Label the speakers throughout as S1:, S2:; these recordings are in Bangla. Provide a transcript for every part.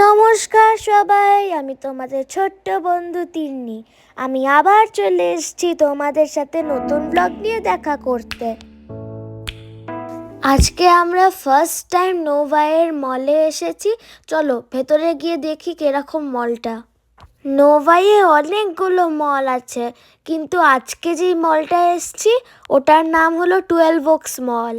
S1: নমস্কার সবাই, আমি তোমাদের ছোট্ট বন্ধু তিন্নি। আমি আবার চলে এসেছি তোমাদের সাথে নতুন ব্লগ নিয়ে দেখা করতে। আজকে আমরা ফার্স্ট টাইম নোভায়ের মলে এসেছি। চলো, ভেতরে গিয়ে দেখি কীরকম মলটা নোভাইয়ে অনেকগুলো মল আছে, কিন্তু আজকে যেই মলটা এসেছি, ওটার নাম হলো টুয়েলভ ওক্স মল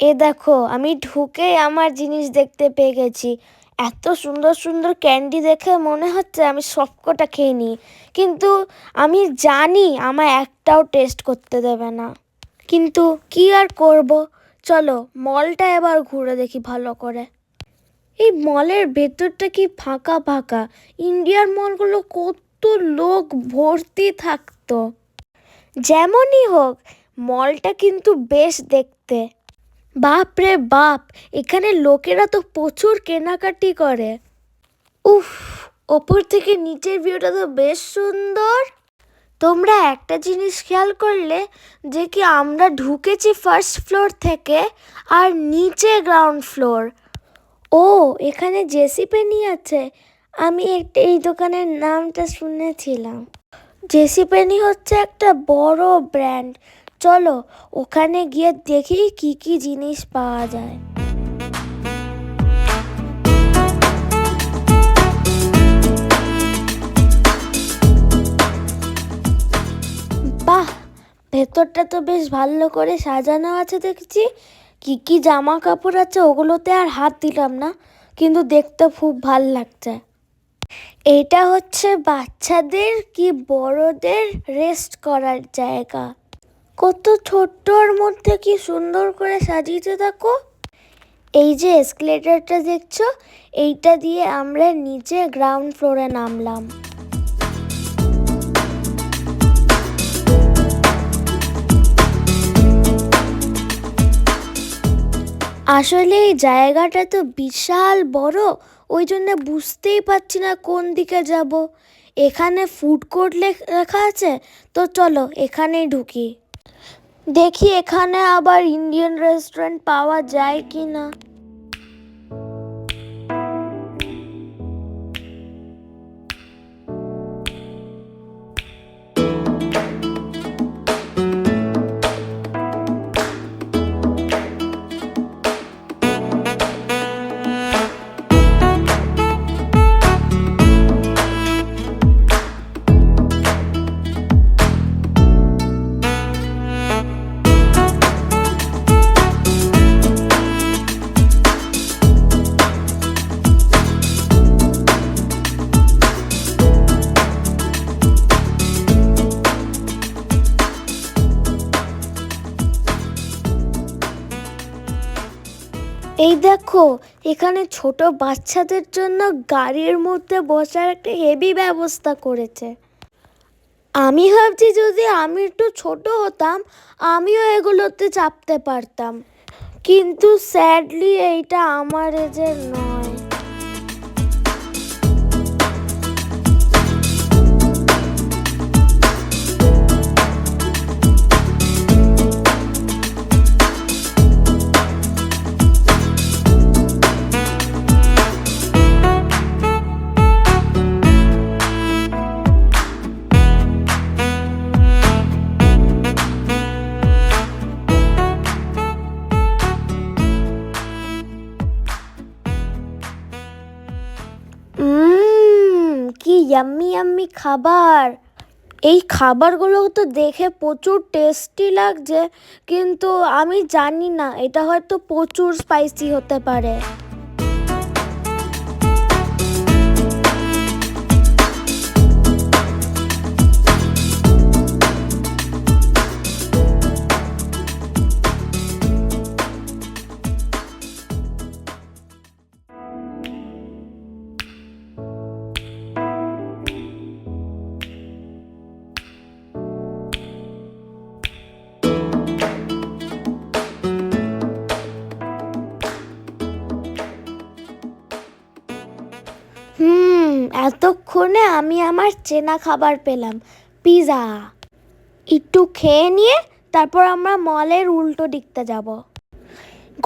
S1: এ দেখো, আমি ঢুকে আমার জিনিস দেখতে পেয়ে গেছি। এত সুন্দর সুন্দর ক্যান্ডি দেখে মনে হচ্ছে আমি সবকটা খেয়ে নিই। কিন্তু আমি জানি আমার একটাও টেস্ট করতে দেবে না। কিন্তু কি আর করব? চলো মলটা এবার ঘুরে দেখি ভালো করে। এই মলের ভেতরটা কি ফাঁকা ফাঁকা? ইন্ডিয়ার মলগুলো কত লোক ভর্তি থাকতো। যেমনই হোক মলটা কিন্তু বেশ দেখতে। বাপ রে বাপ, এখানে লোকেরা তো প্রচুর কেনাকাটি করে। উফ, ওপর থেকে নিচের ভিউটা তো বেশ সুন্দর। তোমরা একটা জিনিস খেয়াল করলে, যে কি আমরা ঢুকেছি ফার্স্ট ফ্লোর থেকে আর নিচে গ্রাউন্ড ফ্লোর ও, এখানে জেসি পেনি আছে। আমি একটা এই দোকানের নামটা শুনেছিলাম। জেসি পেনি হচ্ছে একটা বড় ব্র্যান্ড চলো ওখানে গিয়ে দেখি কি কি জিনিস পাওয়া যায়। বাহ, ভেতরটা তো বেশ ভালো করে সাজানো আছে দেখছি। কি কি জামা কাপড় আছে ওগুলোতে আর হাত দিলাম না, কিন্তু দেখতে খুব ভালো লাগছে। এটা হচ্ছে বাচ্চাদের কি বড়দের রেস্ট করার জায়গা। কত ছোট্টর মধ্যে কি সুন্দর করে সাজিয়েছে দেখো। এই যে এসকেলেটারটা দেখছ, এইটা দিয়ে আমরা নিচে গ্রাউন্ড ফ্লোরে নামলাম। আসলে এই জায়গাটা তো বিশাল বড়, ওই জন্য বুঝতেই পারছি না কোন দিকে যাব। এখানে ফুড কোর্ট লেখা আছে, তো চলো এখানেই ঢুকি। দেখি এখানে আবার ইন্ডিয়ান রেস্টুরেন্ট পাওয়া যায় কি না দেখো, এখানে ছোট বাচ্চাদের জন্য গাড়ির মধ্যে বসার একটা হেভি ব্যবস্থা করেছে। আমি ভাবছি যদি আমি একটু ছোট হতাম, আমিও এগুলোতে চাপতে পারতাম। কিন্তু স্যাডলি এইটা আমার এজের নয়। কি ইয়াম্মি ইয়াম্মি খাবার? এই খাবারগুলো তো দেখে প্রচুর টেস্টি লাগছে, কিন্তু আমি জানি না, এটা হয়তো প্রচুর স্পাইসি হতে পারে। এতক্ষণে আমি আমার চেনা খাবার পেলাম, পিজা। একটু খেয়ে নিয়ে তারপর আমরা মলের উল্টো দিকটা যাব।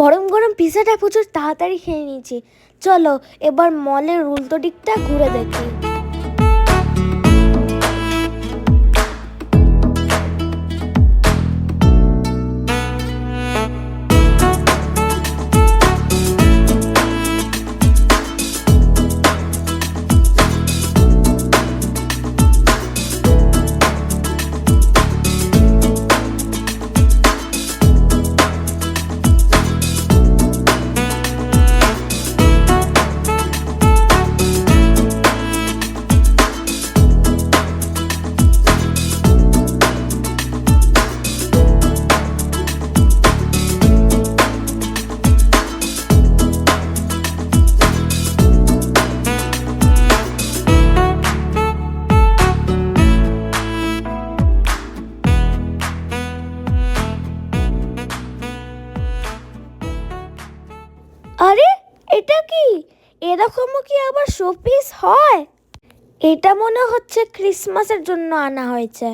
S1: গরম গরম পিজাটা প্রচুর তাড়াতাড়ি খেয়ে নিয়েছি। চলো এবার মলের উল্টো দিকটা ঘুরে দেখি। এটা কি? এরকমও কি আবার শোপিস হয়? এটা মনে হচ্ছে ক্রিসমাসের জন্য আনা হয়েছে।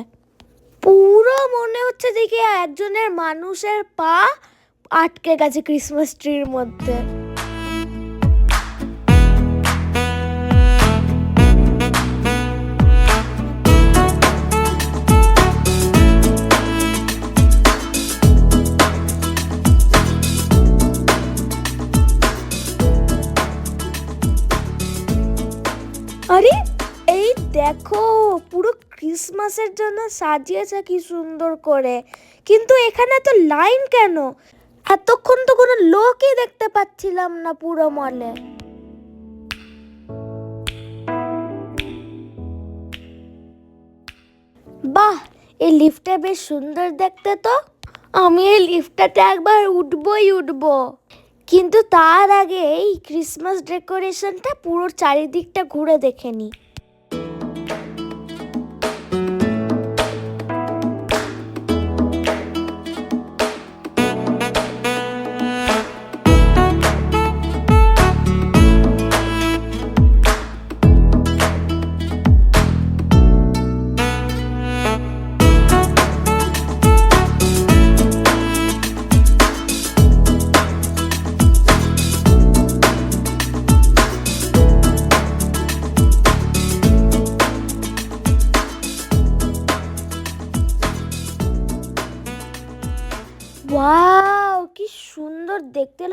S1: পুরো মনে হচ্ছে দেখি একজনের মানুষের পা আটকে গেছে ক্রিসমাস ট্রির মধ্যে। আরে, এই দেখো, পুরো ক্রিসমাসের জন্য সাজিয়েছে কি সুন্দর করে। কিন্তু এখানে তো লাইন কেন? এতক্ষণ তো কোনো লোকই দেখতে পাচ্ছিলাম না পুরো মলে বাহ, এই লিফটটা বেশ সুন্দর দেখতে তো। আমি এই লিফটটাতে একবার উঠবই উঠবো। কিন্তু তার আগে এই ক্রিসমাস ডেকোরেশনটা পুরো চারিদিকটা ঘুরে দেখে নি।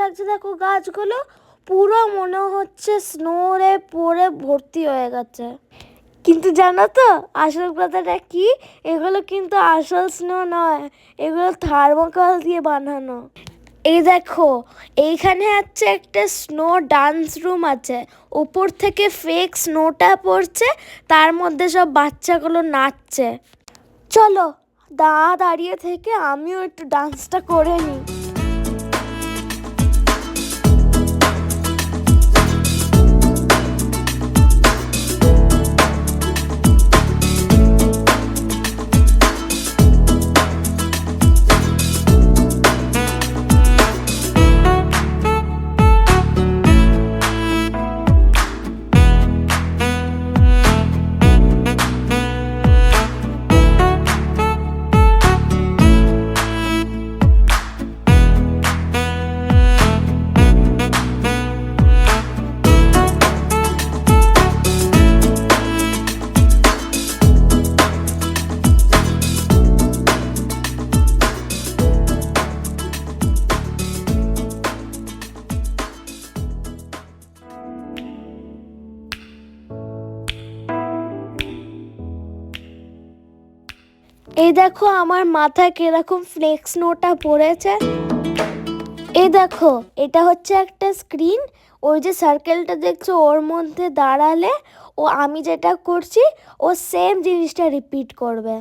S1: লাগছে, দেখো গাছগুলো পুরো মনে হচ্ছে স্নোরে পরে ভর্তি হয়ে গেছে। কিন্তু জানো তো, আসল কথাটা কি? এগুলো কিন্তু আসল স্নো নয়, এগুলো থার্মোকল দিয়ে বানানো। এই দেখো, এইখানে হচ্ছে একটা স্নো ডান্স রুম আছে। ওপর থেকে ফেক স্নোটা পড়ছে, তার মধ্যে সব বাচ্চাগুলো নাচছে। চলো দা দাঁড়িয়ে থেকে আমিও একটু ডান্সটা করে নিই। এই দেখো আমার মাথায় কীরকম ফ্লেক্স নোটা পড়েছে। এই দেখো, এটা হচ্ছে একটা স্ক্রিন ওই যে সার্কেলটা দেখছ, ওর মধ্যে দাঁড়ালে ও আমি যেটা করছি, ও সেম জিনিসটা রিপিট করবে।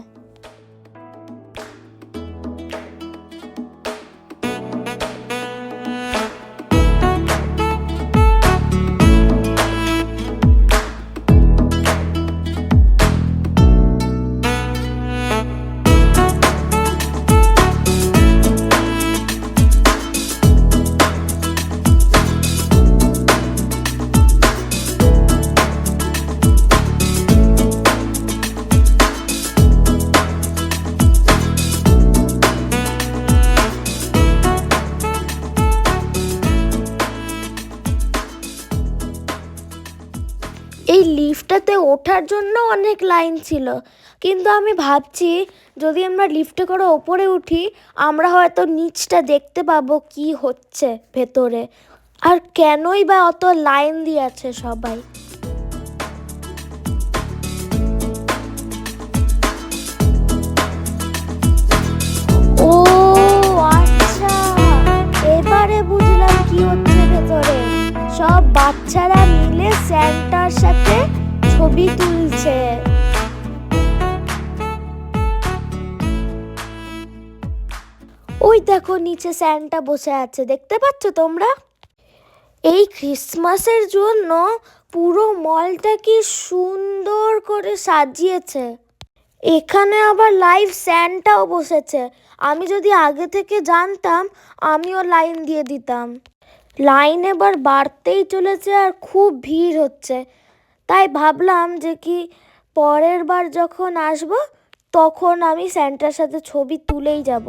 S1: লিফটটাতে ওঠার জন্য অনেক লাইন ছিল। কিন্তু আমি ভাবছি, যদি আমরা লিফটে করে ওপরে উঠি, আমরা হয়তো নিচটা দেখতে পাবো কি হচ্ছে ভেতরে। আর কেনই বা অত লাইন দিয়ে আছে সবাই। ও আচ্ছা। এবারে বুঝলাম কি হচ্ছে। বাচ্চারা মিলে স্যান্টার সাথে ছবি তুলছে। ওই দেখো, নিচে স্যান্টা বসে আছে, দেখতে পাচ্ছ তোমরা? এই ক্রিসমাসের জন্য পুরো মলটা কি সুন্দর করে সাজিয়েছে। এখানে আবার লাইভ স্যান্টাও বসেছে। আমি যদি আগে থেকে জানতাম, আমিও লাইন দিয়ে দিতাম। লাইন এবার বাড়তেই চলেছে আর খুব ভিড় হচ্ছে। তাই ভাবলাম যে কি পরের বার যখন আসব, তখন আমি স্যান্টার সাথে ছবি তুলেই যাব।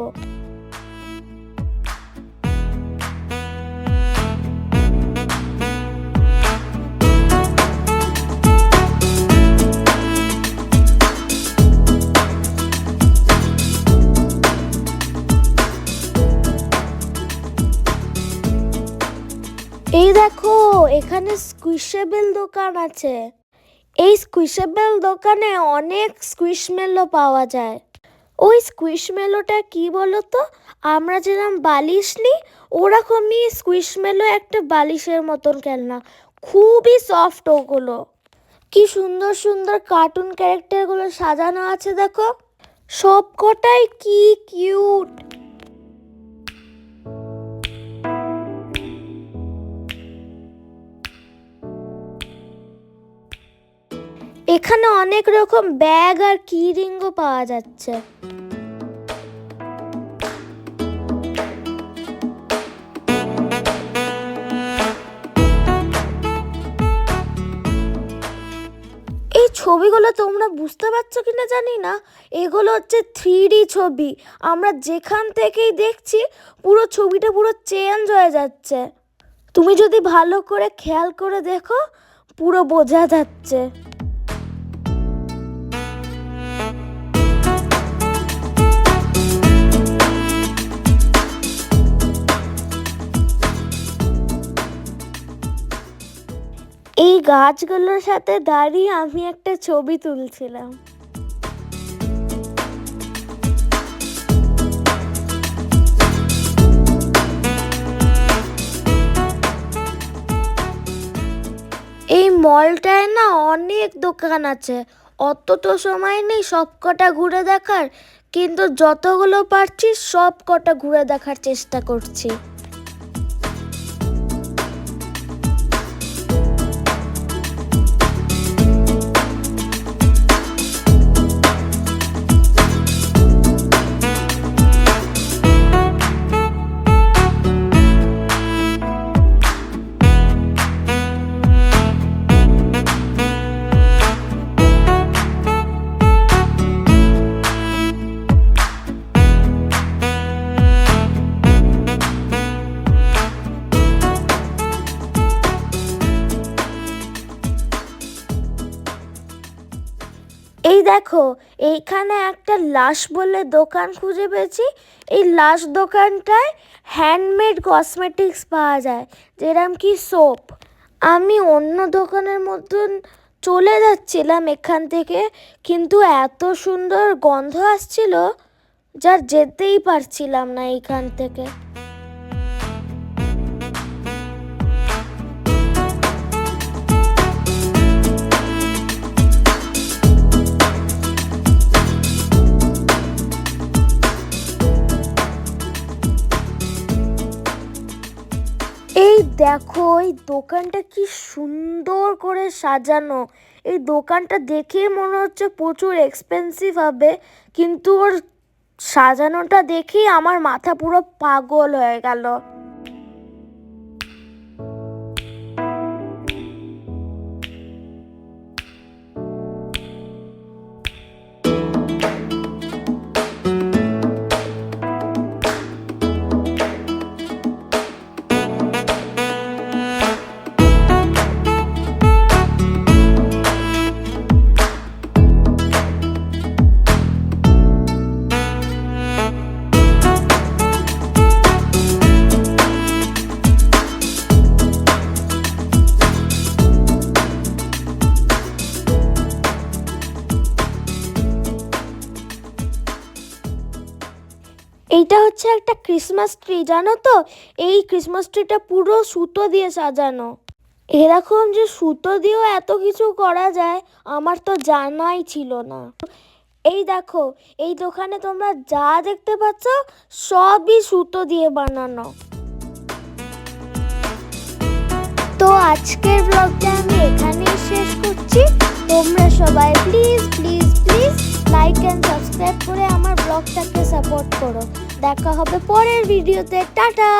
S1: এই দেখো, এখানে স্কুইশেবল দোকান আছে। এই স্কুইশেবল দোকানে অনেক স্কুইশমেলো পাওয়া যায়। ওই স্কুইশমেলোটা কি বলো তো আমরা যেরকম বালিশ নিই ওরকমই স্কুইশমেলো একটা বালিশের মতন খেলনা। খুবই সফট ওগুলো। কি সুন্দর সুন্দর কার্টুন ক্যারেক্টারগুলো সাজানো আছে দেখো। সব কটাই কি কিউট এখানে অনেক রকম ব্যাগ আর কি রিংও পাওয়া যাচ্ছে। এই ছবিগুলো তোমরা বুঝতে পারছ কিনা জানি না। এগুলো হচ্ছে থ্রি ছবি। আমরা যেখান থেকেই দেখছি, পুরো ছবিটা পুরো চেঞ্জ হয়ে যাচ্ছে। তুমি যদি ভালো করে খেয়াল করে দেখো, পুরো বোঝা যাচ্ছে। এই গাছগুলোর সাথে দাঁড়িয়ে আমি একটা ছবি তুলছিলাম। এই মলটায় না অনেক দোকান আছে। অত তো সময় নেই সব কটা ঘুরে দেখার, কিন্তু যতগুলো পারছি সব কটা ঘুরে দেখার চেষ্টা করছি। দেখো, এইখানে একটা লাশ বলে দোকান খুঁজে পেয়েছি। এই লাশ দোকানটায় হ্যান্ডমেড কসমেটিক্স পাওয়া যায় যেরকম কি সোপ আমি অন্য দোকানের মতন চলে যাচ্ছিলাম এখান থেকে, কিন্তু এত সুন্দর গন্ধ আসছিল, যার যেতেই পারছিলাম না এইখান থেকে। দেখো, এই দোকানটা কি সুন্দর করে সাজানো। এই দোকানটা দেখে মনে হচ্ছে প্রচুর এক্সপেন্সিভ হবে, কিন্তু ওর সাজানোটা দেখেই আমার মাথা পুরো পাগল হয়ে গেল। হচ্ছে একটা ক্রিসমাস ট্রি জানো তো? এই ক্রিসমাস ট্রিটা পুরো সুতো দিয়ে সাজানো। এরকম যে সুতো দিয়েও এত কিছু করা যায়, আমার তো জানাই ছিল না। এই দেখো, এই দোকানে তোমরা যা দেখতে পাচ্ছ, সবই সুতো দিয়ে বানানো। তো আজকের ব্লগটা আমি এখানেই শেষ করছি। তোমরা সবাই please please please like and subscribe করে আমার ব্লগটাকে সাপোর্ট করো। দেখা হবে পরের ভিডিওতে টাটা!